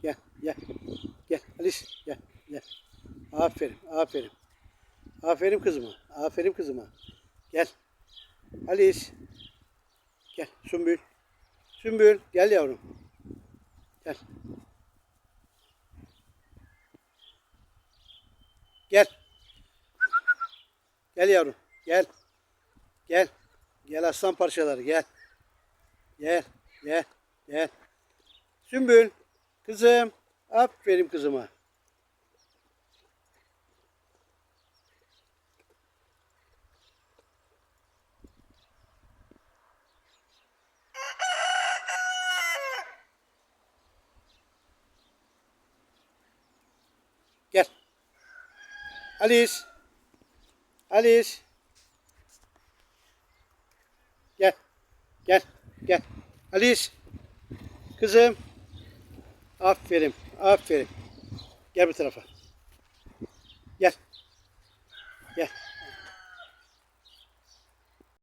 Gel, gel. Gel Alice, gel, gel. Aferin, aferin. Aferin kızıma, aferin kızıma. Gel. Alice. Gel, Sümbül. Sümbül, gel yavrum. Gel. Gel. Gel yavrum, gel. Gel. Gel aslan parçaları, gel. Gel, gel, gel. Sümbül, kızım. Aferin kızıma. Gel. Alice. Alice. Gel. Gel. Gel. Alice. Kızım. Aferin. Aferin. Gel bu tarafa. Gel. Gel.